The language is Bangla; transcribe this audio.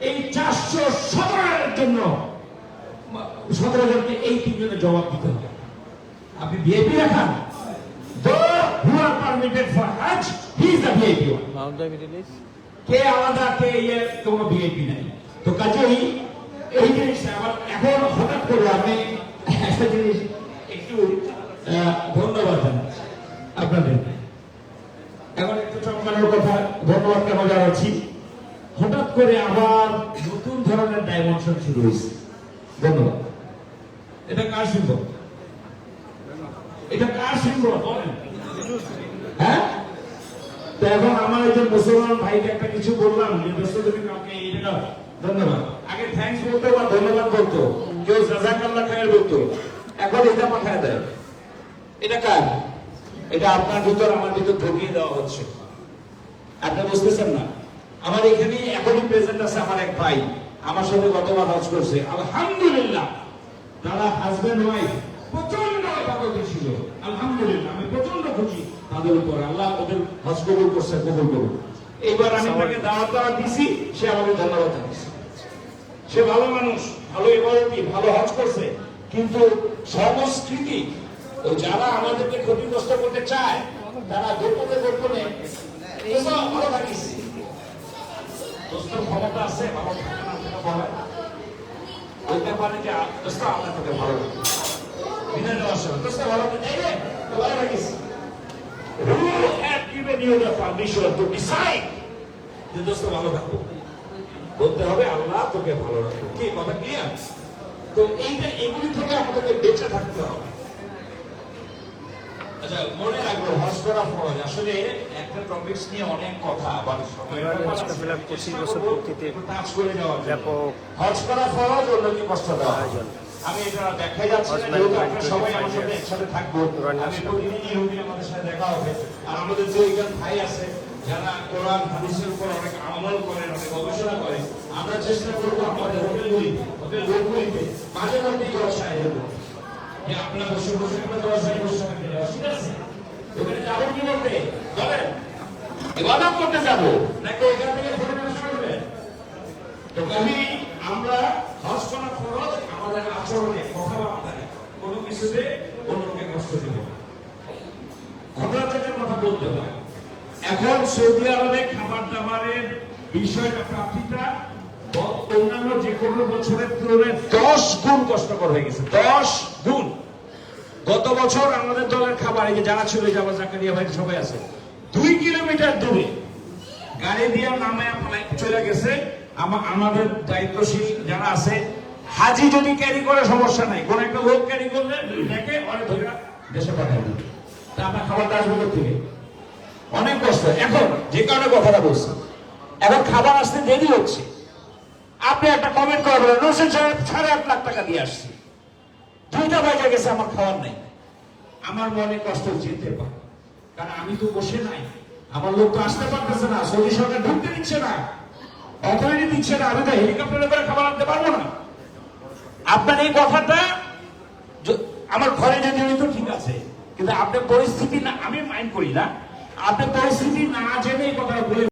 এই চারশো সতেরো জন জন্য সতেরো জনকে এই তিনজনের জবাব দিতে হবে। আপনি ভিআইপি রাখান the Middle East. কে আলাদা কে ইয়ে কোনো ভিআইপি নাই। তো কাজেই এই জিনিসটা আমার এখন হঠাৎ করে আমি একটা জিনিস একটু ধন্যবাদ জানাচ্ছি আপনাদের। এখন একটু চমকানোর কথা ধন্যবাদ কেন জানাচ্ছি? হঠাৎ করে আবার নতুন ধরনের ডাইমেনশন শুরু হয়েছে। ধন্যবাদ। এটা কার সিম্বল এটা কার সিম্বল বলেন। হ্যাঁ? এখন আমার একজন মুসলমান ভাইকে একটা কিছু বললাম, যে ধন্যবাদ। আগে থ্যাঙ্কস বলতো বা ধন্যবাদ বলতো? কেউ জাজাকাল্লাহ খায়ের বলতো? এখন এটা পাঠায় দেয়। এটা কার? এটা আপনার ভিতর, আমার ভিতর ঢুকিয়ে দেওয়া হচ্ছে। আপনি বুঝতেছেন না? আমার এখানে এখনই প্রেজেন্ট আছে আমার এক ভাই। আমার সাথে গতবার হজ করছে। আলহামদুলিল্লাহ। তারা হাজবেন্ড ওয়াইফ প্রচণ্ড ছিল। আলহামদুলিল্লাহ, আমি প্রচণ্ড খুশি। তাদের উপর। আল্লাহ ওদের হজ কবুল করছে, কবুল করুন এইবার আমি তাকে দাওয়াত দিছি, সে আমাকে ধন্যবাদ জানিয়েছে সে ভালো মানুষ, ভালো ইবাদতি, ভালো হজ করছে। কিন্তু সংস্কৃতি, ও যারা আমাদেরকে ক্ষতিগ্রস্ত করতে চায়, তারা গোপনে গোপনে ভালো থাকিস। ক্ষমতা আছে, ভালো থাকে না, সেটা বলে। ওই ব্যাপারে যে তোকে ভালো লাগে বিনা দেওয়ার সময় দোস্ত ভালো লাগে এই রে তো ভালো লাগিস Who have given you the permission to decide যে দোস্ত ভালো থাকব বলতে হবে আল্লাহ তোকে ভালো রাখব কি কথা ক্লিয়ার তো এইটা এগুলি থেকে আমাদেরকে বেঁচে থাকতে হবে। আচ্ছা মনে রাখব হজ করা ফরজ। আসলে একটা টপিকস নিয়ে অনেক কথা আবার সময় এবারে আজকে প্রায় 25 বছর পূর্তিতে টাচ করে যাওয়ার জন্য। ব্যাপক হজ করা ফরজ অন্যকে কষ্ট দেওয়া। আমি এটা দেখাই যাচ্ছি না যেহেতু আপনারা সবাই আমার সাথে একসাথে থাকব আমি ইসলাম। প্রতিদিন আমাদের সাথে দেখা হবে। আর আমাদের যে একজন ভাই আছে যারা কোরআন হাদিসের উপর অনেক আমল করেন অনেক গবেষণা করেন আমরা চেষ্টা করব আমাদের হোটেলগুলি হোটেল রুমগুলিতে মাঝে মধ্যে দশ আয়োজন যে আপনারা বসে বসে আমরা দশ বসে থাকতে ঠিক আছে ওখানে যাব কি বলতে? বলেন। ইবাদত করতে যাব। নাকি এখান থেকে ঘুরে করবেন তো আমি আমরা হজ করা ফরজ আমাদের আচরণে কথাবার্তায় কিছুতে অন্যকে কষ্ট দিব। না। ঘটনা থেকে কথা বলতে হয়। এখন সৌদি আরবে খাবার দাবারের বিষয়টা প্রাপ্তিটা অন্যান্য যে কোনো বছরের তুলনায় দশ গুণ কষ্টকর হয়ে গেছে। দশ গুণ। গত বছর আমাদের দলের খাবার যারা ছিল যাবা জাকারিয়া ভাই সবাই আছে, দুই কিলোমিটার দূরে গাড়ি দিয়ে নামে চলে গেছে। আমাদের দায়িত্বশীল যারা আছে হাজি যদি ক্যারি করে, সমস্যা নাই। কোন একটা লোক ক্যারি করলে দেখে অনেক ধরে দেশে পাঠাই দিবে। তা আপনার খাবারটা আসবে থেকে? অনেক কষ্ট এখন যে কারণে কথাটা বলছি, এখন খাবার আসতে দেরি হচ্ছে। আপনি একটা কমেন্ট করবেন সাহেব, সাড়ে আট লাখ টাকা দিয়ে আসছি। দুইটা বাজে গেছে, আমার খাওয়ার নাই। আমার মনে কষ্ট যেতে পারে। কারণ আমি তো বসে নাই। আমার লোক তো আসতে পারতেছে না। সৌদি সরকার ঢুকতে দিচ্ছে না। অথরিটি দিচ্ছে না। আমি তো হেলিকপ্টারে করে খাবার আনতে পারব না। আপনার এই কথাটা আমার ঘরে যদি হইতো ঠিক আছে, কিন্তু আপনার পরিস্থিতি না আমি মাইন্ড করি না। আপনার পরিস্থিতি না জেনে এই কথাটা বলে